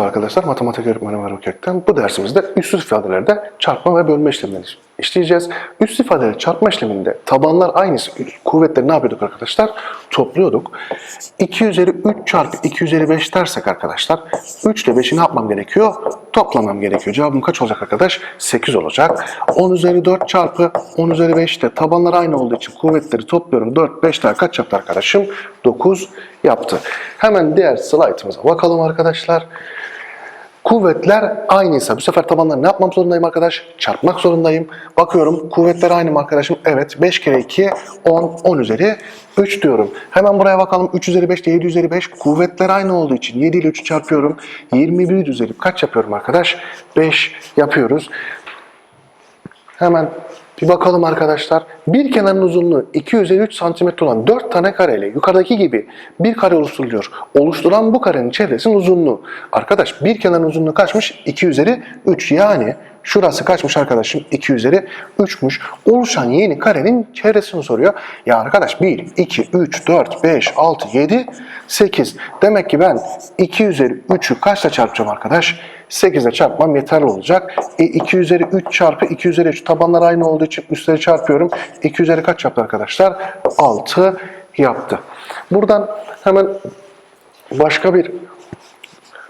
Merhaba arkadaşlar, matematik öğretmeni Faruk Gökten. Bu dersimizde üstsüz ifadelerde çarpma ve bölme işlemlerini işleyeceğiz. Üst ifadeleri çarpma işleminde tabanlar aynısı. Kuvvetleri ne yapıyorduk arkadaşlar? Topluyorduk. 2 üzeri 3 çarpı 2 üzeri 5 dersek arkadaşlar, 3 ile 5'i ne yapmam gerekiyor? Toplamam gerekiyor. Cevabım kaç olacak arkadaş? 8 olacak. 10 üzeri 4 çarpı 10 üzeri 5 de tabanlar aynı olduğu için kuvvetleri topluyorum. 4, 5 daha kaç yaptı arkadaşım? 9 yaptı. Hemen diğer slaytımıza bakalım arkadaşlar. Kuvvetler aynıysa bu sefer tabanları ne yapmam zorundayım arkadaş? Çarpmak zorundayım. Bakıyorum kuvvetler aynı mı arkadaşım? Evet 5 kere 2 10 10 üzeri 3 diyorum. Hemen buraya bakalım 3 üzeri 5 de 7 üzeri 5. Kuvvetler aynı olduğu için 7 ile 3'ü çarpıyorum. 21 üzeri kaç yapıyorum arkadaş? 5 yapıyoruz. Hemen bir bakalım arkadaşlar. Bir kenarın uzunluğu 2 üzeri 3 cm olan 4 tane kareyle yukarıdaki gibi bir kare oluşturuluyor. Oluşturulan bu karenin çevresinin uzunluğu. Arkadaş bir kenarın uzunluğu kaçmış? 2 üzeri 3 yani şurası kaçmış arkadaşım? 2 üzeri 3'müş. Oluşan yeni karenin çevresini soruyor. Ya arkadaş 1, 2, 3, 4, 5, 6, 7, 8. Demek ki ben 2 üzeri 3'ü kaçla çarpacağım arkadaş? 8 ile çarpmam yeterli olacak. E, 2 üzeri 3 çarpı 2 üzeri 3 tabanlar aynı olduğu için üstleri çarpıyorum. 2 üzeri kaç yaptı arkadaşlar? 6 yaptı. Buradan hemen başka bir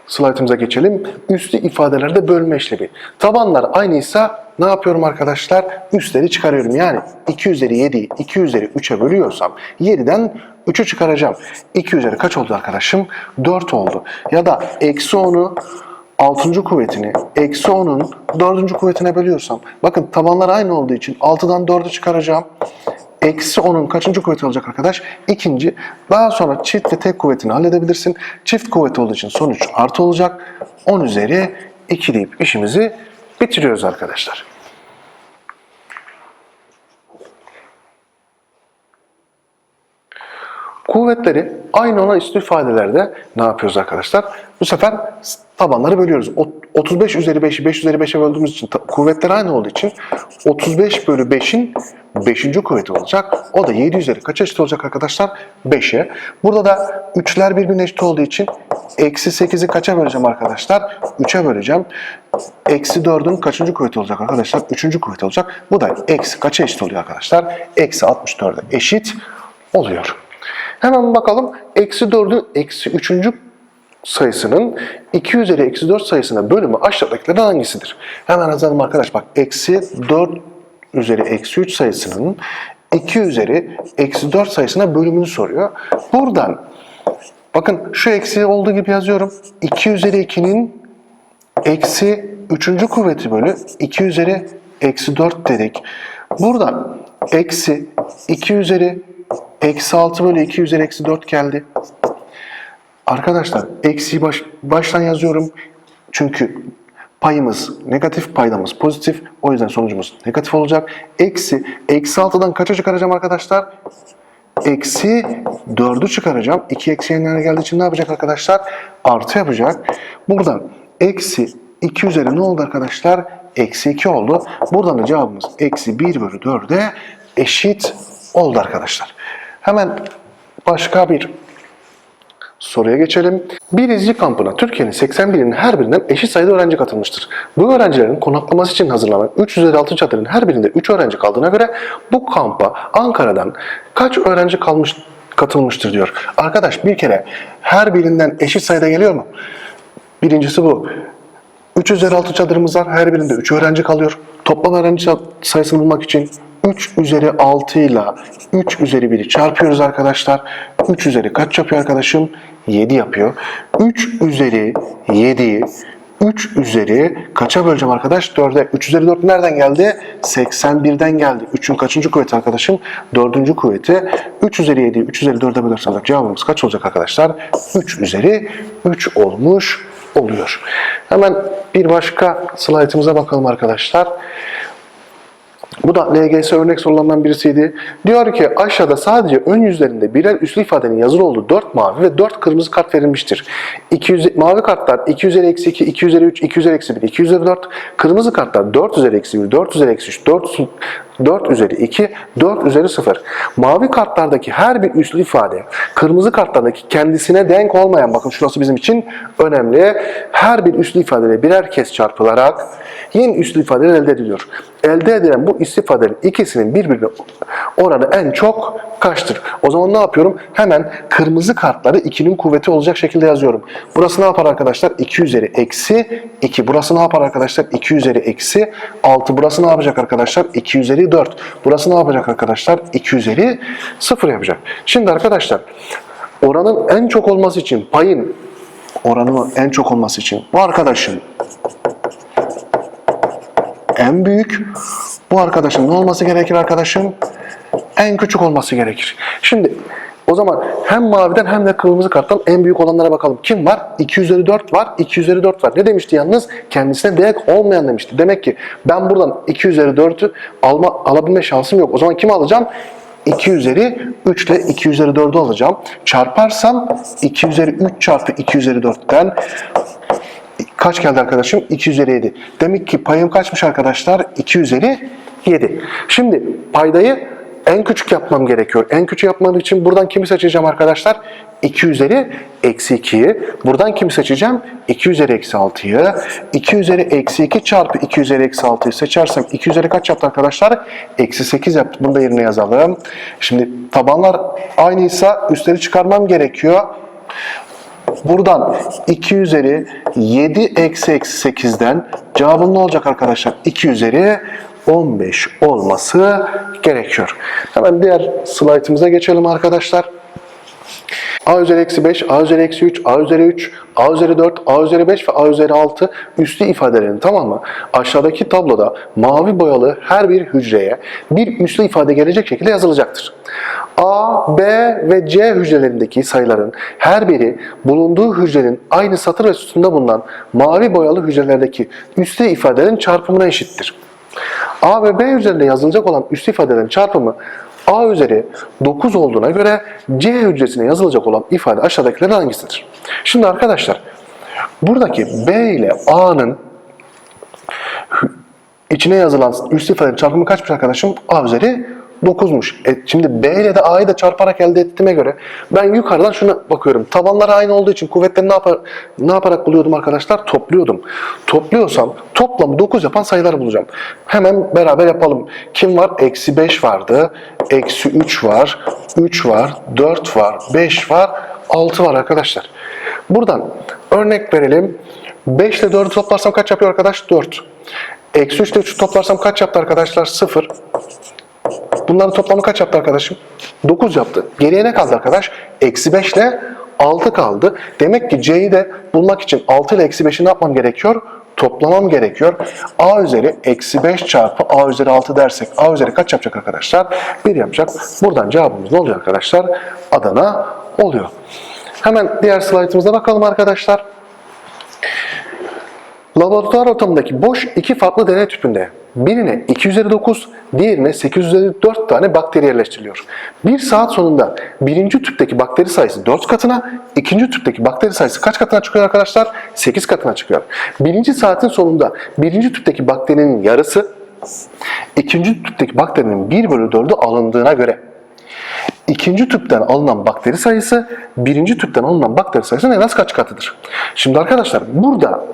slaytımıza geçelim. Üstü ifadelerde bölme işlemi. Tabanlar aynıysa ne yapıyorum arkadaşlar? Üstleri çıkarıyorum. Yani 2 üzeri 7'yi 2 üzeri 3'e bölüyorsam 7'den 3'ü çıkaracağım. 2 üzeri kaç oldu arkadaşım? 4 oldu. Ya da eksi 10'u 6. kuvvetini eksi 10'un 4. kuvvetine bölüyorsam bakın tabanlar aynı olduğu için 6'dan 4'ü çıkaracağım. Eksi 10'un kaçıncı kuvveti olacak arkadaş? İkinci. Daha sonra çift ve tek kuvvetini halledebilirsin. Çift kuvveti olduğu için sonuç artı olacak. 10 üzeri 2 deyip işimizi bitiriyoruz arkadaşlar. Kuvvetleri aynı olan üstü ifadelerde ne yapıyoruz arkadaşlar? Bu sefer tabanları bölüyoruz. O- 35 üzeri 5'i 5 üzeri 5'e böldüğümüz için kuvvetler aynı olduğu için 35 bölü 5'in 5. kuvveti olacak. O da 7 üzeri kaç eşit olacak arkadaşlar? 5'e. Burada da 3'ler birbirine eşit olduğu için eksi 8'i kaça böleceğim arkadaşlar? 3'e böleceğim. Eksi 4'ün kaçıncı kuvveti olacak arkadaşlar? 3. kuvveti olacak. Bu da eksi kaça eşit oluyor arkadaşlar? Eksi 64'e eşit oluyor. Hemen bakalım eksi 4'ün eksi 3. sayısının 2 üzeri eksi 4 sayısına bölümü aşağıdakilerden hangisidir? Hemen yazalım arkadaş bak eksi 4 üzeri eksi 3 sayısının 2 üzeri eksi 4 sayısına bölümünü soruyor. Buradan bakın şu eksi olduğu gibi yazıyorum. 2 üzeri 2'nin eksi 3. kuvveti bölü 2 üzeri eksi 4 dedik. Buradan eksi 2 üzeri eksi 6 bölü 2 üzeri eksi 4 geldi. Arkadaşlar eksiyi baş, baştan yazıyorum. Çünkü payımız negatif, paydamız pozitif. O yüzden sonucumuz negatif olacak. Eksi, eksi 6'dan kaça çıkaracağım arkadaşlar? Eksi 4'ü çıkaracağım. 2 eksi yanlarına geldiği için ne yapacak arkadaşlar? Artı yapacak. Buradan eksi 2 üzeri ne oldu arkadaşlar? Eksi 2 oldu. Buradan da cevabımız eksi 1 bölü 4'e eşit oldu arkadaşlar. Hemen başka bir Soruya geçelim. Bir izci kampına Türkiye'nin 81 ilinin her birinden eşit sayıda öğrenci katılmıştır. Bu öğrencilerin konaklaması için hazırlanan 3 üzeri 6 çadırın her birinde 3 öğrenci kaldığına göre bu kampa Ankara'dan kaç öğrenci kalmış katılmıştır diyor. Arkadaş bir kere her birinden eşit sayıda geliyor mu? Birincisi bu. 3 üzeri 6 çadırımız var. Her birinde 3 öğrenci kalıyor. Toplam öğrenci sayısını bulmak için 3 üzeri 6 ile 3 üzeri 1'i çarpıyoruz arkadaşlar. 3 üzeri kaç yapıyor arkadaşım? 7 yapıyor. 3 üzeri 7'yi 3 üzeri kaça böleceğim arkadaş? 4'e. 3 üzeri 4 nereden geldi? 81'den geldi. 3'ün kaçıncı kuvveti arkadaşım? 4. kuvveti. 3 üzeri 7'yi 3 üzeri 4'e bölersek cevabımız kaç olacak arkadaşlar? 3 üzeri 3 olmuş oluyor. Hemen bir başka slaytımıza bakalım arkadaşlar. Bu da LGS örnek sorularından birisiydi. Diyor ki aşağıda sadece ön yüzlerinde birer üslü ifadenin yazılı olduğu 4 mavi ve 4 kırmızı kart verilmiştir. 200, mavi kartlar 2 üzeri eksi 2, 2 üzeri 3, 2 üzeri eksi 1, 2 üzeri 4. Kırmızı kartlar 4 üzeri eksi 1, 4 üzeri eksi 3, 4, 4 üzeri 2, 4 üzeri 0. Mavi kartlardaki her bir üslü ifade, kırmızı kartlardaki kendisine denk olmayan, bakın şurası bizim için önemli, her bir üslü ifadeyle birer kez çarpılarak yeni üslü ifadeler elde ediliyor. Elde edilen bu üslü ifadelerin ikisinin birbirine oranı en çok kaçtır? O zaman ne yapıyorum? Hemen kırmızı kartları 2'nin kuvveti olacak şekilde yazıyorum. Burası ne yapar arkadaşlar? 2 üzeri eksi 2. Burası ne yapar arkadaşlar? 2 üzeri eksi 6. Burası ne yapacak arkadaşlar? 2 üzeri 4. Burası ne yapacak arkadaşlar? 2 üzeri 0 yapacak. Şimdi arkadaşlar oranın en çok olması için payın oranının en çok olması için bu arkadaşın en büyük. Bu arkadaşın ne olması gerekir arkadaşım? En küçük olması gerekir. Şimdi o zaman hem maviden hem de kırmızı karttan en büyük olanlara bakalım. Kim var? 2 üzeri 4 var. 2 üzeri 4 var. Ne demişti yalnız? Kendisine değer olmayan demişti. Demek ki ben buradan 2 üzeri 4'ü alma, alabilme şansım yok. O zaman kimi alacağım? 2 üzeri 3 ile 2 üzeri 4'ü alacağım. Çarparsam 2 üzeri 3 çarpı 2 üzeri 4'ten Kaç geldi arkadaşım? 2 üzeri 7. Demek ki payım kaçmış arkadaşlar? 2 üzeri 7. Şimdi paydayı en küçük yapmam gerekiyor. En küçük yapmam için buradan kimi seçeceğim arkadaşlar? 2 üzeri eksi 2'yi. Buradan kimi seçeceğim? 2 üzeri eksi 6'yı. 2 üzeri eksi 2 çarpı 2 üzeri eksi 6'yı seçersem 2 üzeri kaç yaptı arkadaşlar? Eksi 8 yaptı. Bunu da yerine yazalım. Şimdi tabanlar aynıysa üstleri çıkarmam gerekiyor. Buradan 2 üzeri 7 eksi eksi 8'den cevabım ne olacak arkadaşlar? 2 üzeri 15 olması gerekiyor. Hemen diğer slaytımıza geçelim arkadaşlar. A üzeri eksi 5, A üzeri eksi 3, A üzeri 3, A üzeri 4, A üzeri 5 ve A üzeri 6 üslü ifadelerin tamam mı? Aşağıdaki tabloda mavi boyalı her bir hücreye bir üslü ifade gelecek şekilde yazılacaktır. A, B ve C hücrelerindeki sayıların her biri bulunduğu hücrenin aynı satır ve sütunda bulunan mavi boyalı hücrelerdeki üslü ifadelerin çarpımına eşittir. A ve B üzerinde yazılacak olan üslü ifadelerin çarpımı A üzeri 9 olduğuna göre C hücresine yazılacak olan ifade aşağıdakilerin hangisidir? Şimdi arkadaşlar buradaki B ile A'nın içine yazılan üst ifadenin çarpımı kaçmış arkadaşım? A üzeri 9'muş. E, şimdi B ile de A'yı da çarparak elde ettiğime göre ben yukarıdan şuna bakıyorum. Tabanları aynı olduğu için kuvvetleri ne, yapar, ne yaparak buluyordum arkadaşlar? Topluyordum. Topluyorsam toplamı 9 yapan sayıları bulacağım. Hemen beraber yapalım. Kim var? Eksi 5 vardı. Eksi 3 var. 3 var. 4 var. 5 var. 6 var arkadaşlar. Buradan örnek verelim. 5 ile 4'ü toplarsam kaç yapıyor arkadaş? 4. Eksi 3 ile 3'ü toplarsam kaç yaptı arkadaşlar? 0. Bunların toplamı kaç yaptı arkadaşım? 9 yaptı. Geriye ne kaldı arkadaş? Eksi 5 ile 6 kaldı. Demek ki C'yi de bulmak için 6 ile eksi 5'i ne yapmam gerekiyor? Toplamam gerekiyor. A üzeri eksi 5 çarpı A üzeri 6 dersek A üzeri kaç yapacak arkadaşlar? 1 yapacak. Buradan cevabımız ne oluyor arkadaşlar? Adana oluyor. Hemen diğer slaytımıza bakalım arkadaşlar. Laboratuvar ortamındaki boş iki farklı deney tüpünde birine 2 üzeri 9, diğerine 8 üzeri 4 tane bakteri yerleştiriliyor. Bir saat sonunda birinci tüpteki bakteri sayısı 4 katına, ikinci tüpteki bakteri sayısı kaç katına çıkıyor arkadaşlar? 8 katına çıkıyor. Birinci saatin sonunda birinci tüpteki bakterinin yarısı, ikinci tüpteki bakterinin 1 bölü 4'ü alındığına göre İkinci tüpten alınan bakteri sayısı birinci tüpten alınan bakteri sayısının en az kaç katıdır? Şimdi arkadaşlar burada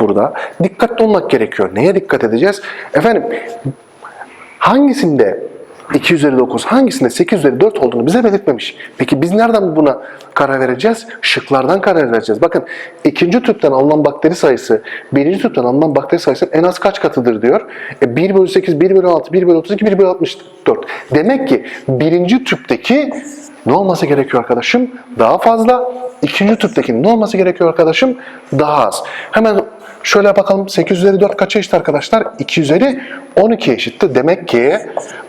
burada dikkatli olmak gerekiyor. Neye dikkat edeceğiz? Efendim hangisinde 2 üzeri 9, hangisinde 8 üzeri 4 olduğunu bize belirtmemiş. Peki biz nereden buna karar vereceğiz? Şıklardan karar vereceğiz. Bakın ikinci tüpten alınan bakteri sayısı, birinci tüpten alınan bakteri sayısının en az kaç katıdır diyor. E 1 bölü 8, 1 bölü 6, 1 bölü 32, 1 bölü 64. Demek ki birinci tüpteki ne olması gerekiyor arkadaşım? Daha fazla. İkinci tüptekinin ne olması gerekiyor arkadaşım? Daha az. Hemen Şöyle bakalım 8 üzeri 4 kaça eşit arkadaşlar? 2 üzeri 12 eşitti. Demek ki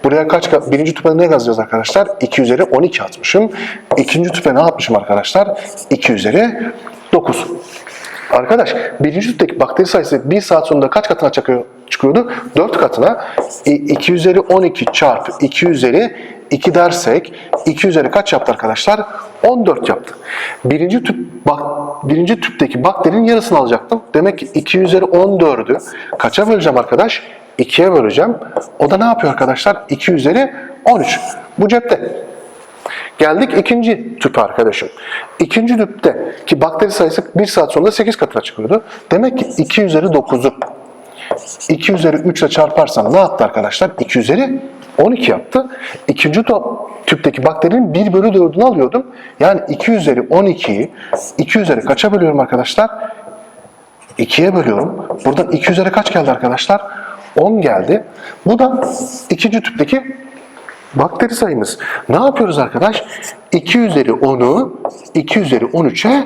buraya kaç birinci tüpe ne yazacağız arkadaşlar? 2 üzeri 12 atmışım. İkinci tüpe ne yapmışım arkadaşlar? 2 üzeri 9. Arkadaş birinci tüpteki bakteri sayısı 1 saat sonunda kaç katına çıkıyor, çıkıyordu? 4 katına. 2 üzeri 12 çarpı 2 üzeri 2 dersek 2 üzeri kaç yaptı arkadaşlar? 14 yaptı. Birinci tüp bak birinci tüpteki bakterinin yarısını alacaktım. Demek ki 2 üzeri 14'ü kaça böleceğim arkadaş? 2'ye böleceğim. O da ne yapıyor arkadaşlar? 2 üzeri 13. Bu cepte. Geldik ikinci tüpe arkadaşım. İkinci tüpte ki bakteri sayısı 1 saat sonra 8 katına çıkıyordu. Demek ki 2 üzeri 9'u 2 üzeri 3 ile çarparsam ne yaptı arkadaşlar? 2 üzeri 12 yaptı. İkinci top, tüpteki bakterinin 1 bölü 4'ünü alıyordum. Yani 2 üzeri 12'yi 2 üzeri kaça bölüyorum arkadaşlar? 2'ye bölüyorum. Buradan 2 üzeri kaç geldi arkadaşlar? 10 geldi. Bu da ikinci tüpteki bakteri sayımız. Ne yapıyoruz arkadaş? 2 üzeri 10'u 2 üzeri 13'e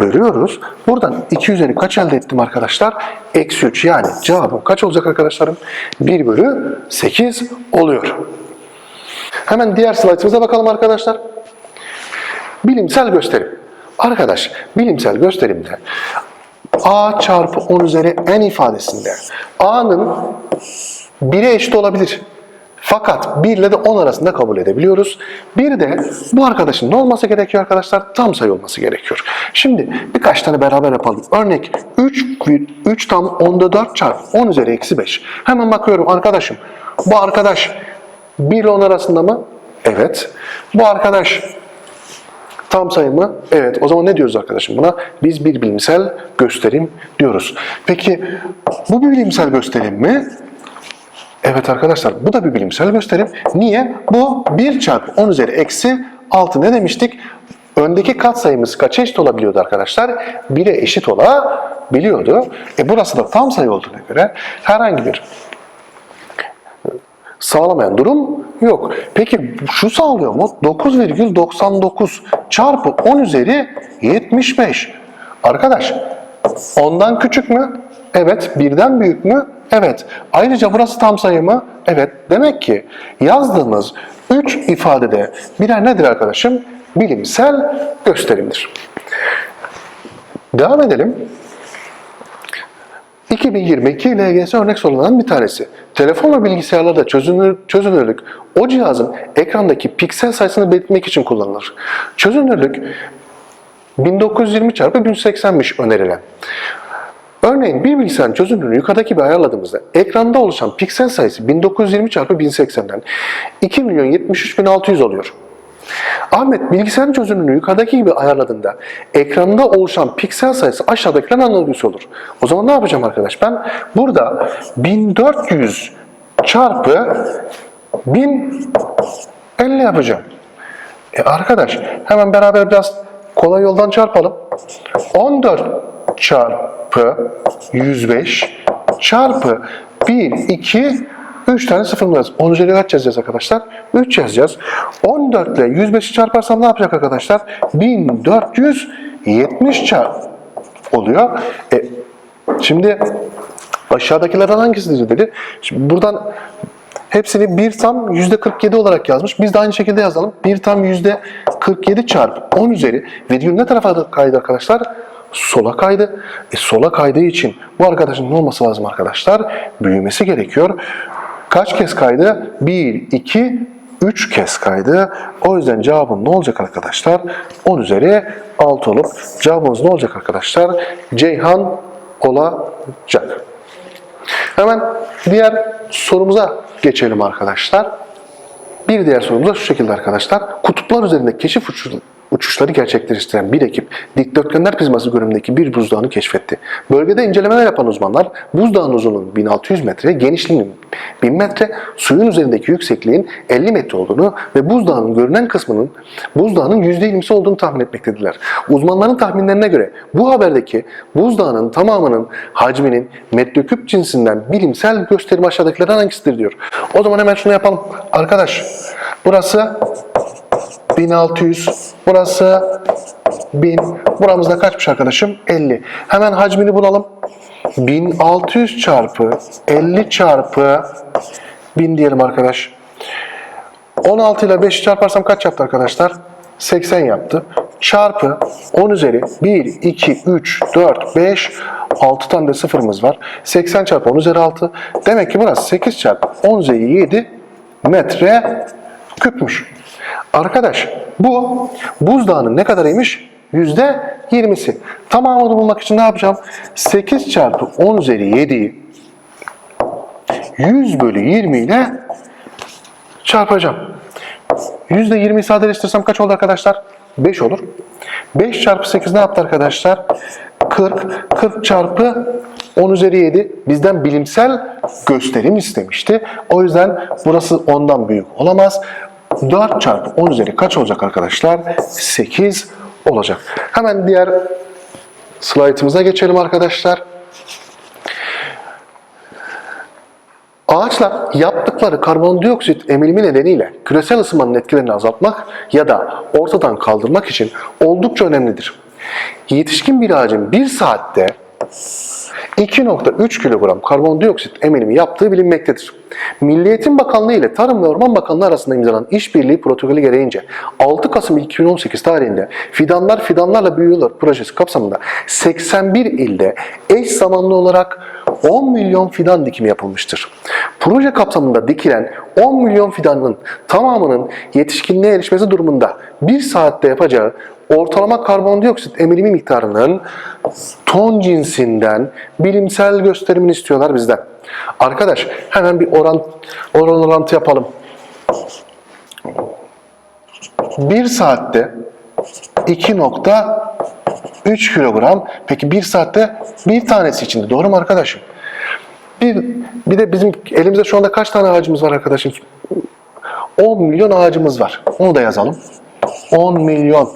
bölüyoruz. Buradan 2 üzeri kaç elde ettim arkadaşlar? Eksi 3 yani cevabım kaç olacak arkadaşlarım? 1 bölü 8 oluyor. Hemen diğer slaytımıza bakalım arkadaşlar. Bilimsel gösterim. Arkadaş bilimsel gösterimde a çarpı 10 üzeri n ifadesinde a'nın 1'e eşit olabilir. Fakat 1 ile de 10 arasında kabul edebiliyoruz. Bir de bu arkadaşın ne olması gerekiyor arkadaşlar? Tam sayı olması gerekiyor. Şimdi birkaç tane beraber yapalım. Örnek 3, 3 tam 10'da 4 çarpı 10 üzeri eksi 5. Hemen bakıyorum arkadaşım. Bu arkadaş 1 ile 10 arasında mı? Evet. Bu arkadaş Tam sayı mı? Evet. O zaman ne diyoruz arkadaşım buna? Biz bir bilimsel gösterim diyoruz. Peki bu bir bilimsel gösterim mi? Evet arkadaşlar bu da bir bilimsel gösterim. Niye? Bu 1 çarpı 10 üzeri eksi 6 ne demiştik? Öndeki katsayımız kaça eşit olabiliyordu arkadaşlar? 1'e eşit olabiliyordu. E burası da tam sayı olduğuna göre herhangi bir sağlamayan durum yok. Peki şu sağlıyor mu? 9,99 çarpı 10 üzeri 75. Arkadaş ondan küçük mü? Evet. Birden büyük mü? Evet. Ayrıca burası tam sayı mı? Evet. Demek ki yazdığımız 3 ifadede birer nedir arkadaşım? Bilimsel gösterimdir. Devam edelim. 2022 LGS örnek sorularından bir tanesi. Telefon ve bilgisayarlarda çözünür, çözünürlük o cihazın ekrandaki piksel sayısını belirtmek için kullanılır. Çözünürlük 1920 çarpı 1080'miş önerilen. Örneğin bir bilgisayarın çözünürlüğünü yukarıdaki gibi ayarladığımızda ekranda oluşan piksel sayısı 1920 çarpı 1080'den 2 milyon 73 bin 600 oluyor. Ahmet bilgisayarın çözünürlüğünü yukarıdaki gibi ayarladığında ekranda oluşan piksel sayısı aşağıdakilerin analogisi olur. O zaman ne yapacağım arkadaş? Ben burada 1400 çarpı 1050 yapacağım. E arkadaş hemen beraber biraz kolay yoldan çarpalım. 14 çarpı 105 çarpı 1, 2, 3 tane sıfırımız var. 10 üzeri kaç yazacağız arkadaşlar? 3 yazacağız. 14 ile 105'i çarparsam ne yapacak arkadaşlar? 1470 çarp oluyor. E, şimdi aşağıdakilerden hangisidir dedi. Şimdi buradan hepsini 1 tam %47 olarak yazmış. Biz de aynı şekilde yazalım. 1 tam %47 çarpı 10 üzeri virgül ne tarafa kaydı arkadaşlar? Sola kaydı. E, sola kaydığı için bu arkadaşın ne olması lazım arkadaşlar? Büyümesi gerekiyor. Kaç kez kaydı? 1, 2, 3 kez kaydı. O yüzden cevabım ne olacak arkadaşlar? 10 üzeri 6 olup cevabımız ne olacak arkadaşlar? Ceyhan olacak. Hemen diğer sorumuza geçelim arkadaşlar. Bir diğer sorumuz da şu şekilde arkadaşlar. Kutuplar üzerinde keşif uçuşu- uçuşları gerçekleştiren bir ekip dikdörtgenler prizması görünümündeki bir buzdağını keşfetti. Bölgede incelemeler yapan uzmanlar buzdağının uzunluğunun 1600 metre, genişliğinin 1000 metre, suyun üzerindeki yüksekliğin 50 metre olduğunu ve buzdağının görünen kısmının buzdağının %20'si olduğunu tahmin etmektedirler. Uzmanların tahminlerine göre bu haberdeki buzdağının tamamının hacminin metreküp cinsinden bilimsel gösterim aşağıdakilerden hangisidir diyor. O zaman hemen şunu yapalım. Arkadaş burası 1600. Burası 1000. Buramızda kaçmış arkadaşım? 50. Hemen hacmini bulalım. 1600 çarpı 50 çarpı 1000 diyelim arkadaş. 16 ile 5'i çarparsam kaç yaptı arkadaşlar? 80 yaptı. Çarpı 10 üzeri 1, 2, 3, 4, 5, 6 tane de sıfırımız var. 80 çarpı 10 üzeri 6. Demek ki burası 8 çarpı 10 üzeri 7 metre küpmüş. Arkadaş bu buzdağının ne kadarıymış? Yüzde 20'si. Tamamını bulmak için ne yapacağım? 8 çarpı 10 üzeri 7'yi 100 bölü 20 ile çarpacağım. Yüzde 20'yi sadeleştirsem kaç oldu arkadaşlar? 5 olur. 5 çarpı 8 ne yaptı arkadaşlar? 40. 40 çarpı 10 üzeri 7 bizden bilimsel gösterim istemişti. O yüzden burası ondan büyük olamaz. 4 çarpı 10 üzeri kaç olacak arkadaşlar? 8 olacak. Hemen diğer slaytımıza geçelim arkadaşlar. Ağaçlar yaptıkları karbondioksit emilimi nedeniyle küresel ısınmanın etkilerini azaltmak ya da ortadan kaldırmak için oldukça önemlidir. Yetişkin bir ağacın bir saatte 2.3 kilogram karbondioksit emilimi yaptığı bilinmektedir. Milli Eğitim Bakanlığı ile Tarım ve Orman Bakanlığı arasında imzalanan işbirliği protokolü gereğince 6 Kasım 2018 tarihinde Fidanlar Fidanlarla Büyüyorlar projesi kapsamında 81 ilde eş zamanlı olarak 10 milyon fidan dikimi yapılmıştır. Proje kapsamında dikilen 10 milyon fidanın tamamının yetişkinliğe erişmesi durumunda bir saatte yapacağı ortalama karbondioksit emilimi miktarının ton cinsinden bilimsel gösterimini istiyorlar bizden. Arkadaş hemen bir oran, oran orantı yapalım. Bir saatte 2.3 kilogram. Peki bir saatte bir tanesi içinde. Doğru mu arkadaşım? Bir, bir de bizim elimizde şu anda kaç tane ağacımız var arkadaşım? 10 milyon ağacımız var. Onu da yazalım. 10 milyon.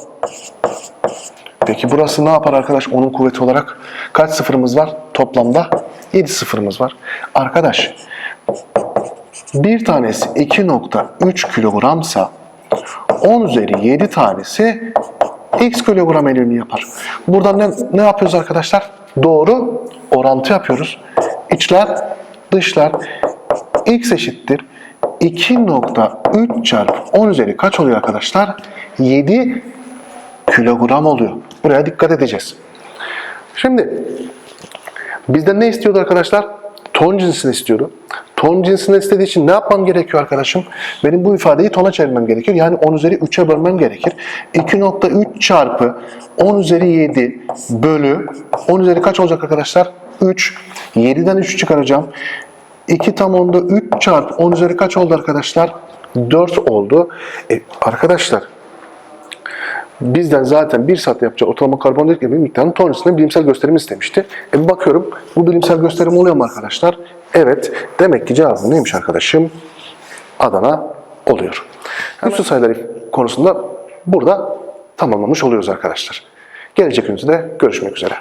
Peki burası ne yapar arkadaş onun kuvveti olarak? Kaç sıfırımız var? Toplamda 7 sıfırımız var. Arkadaş bir tanesi 2.3 kilogramsa 10 üzeri 7 tanesi x kilogram emilimi yapar. Buradan ne, ne yapıyoruz arkadaşlar? Doğru orantı yapıyoruz. İçler, dışlar x eşittir 2.3 çarpı 10 üzeri kaç oluyor arkadaşlar? 7 kilogram oluyor. Buraya dikkat edeceğiz. Şimdi bizden ne istiyordu arkadaşlar? Ton cinsini istiyordu. Ton cinsini istediği için ne yapmam gerekiyor arkadaşım? Benim bu ifadeyi tona çevirmem gerekiyor. Yani 10 üzeri 3'e bölmem gerekir. 2.3 çarpı 10 üzeri 7 bölü 10 üzeri kaç olacak arkadaşlar? 3. 7'den 3 çıkaracağım. 2 tam onda 3 çarpı 10 üzeri kaç oldu arkadaşlar? 4 oldu. E, arkadaşlar bizden zaten bir saat yapacağı ortalama karbondioksit emilimi miktarının ton cinsinden bilimsel gösterim istemişti. E bir bakıyorum bu bilimsel gösterim oluyor mu arkadaşlar? Evet. Demek ki cevabı neymiş arkadaşım? Adana oluyor. Üstü sayıları konusunda burada tamamlamış oluyoruz arkadaşlar. Gelecek günümüzde görüşmek üzere.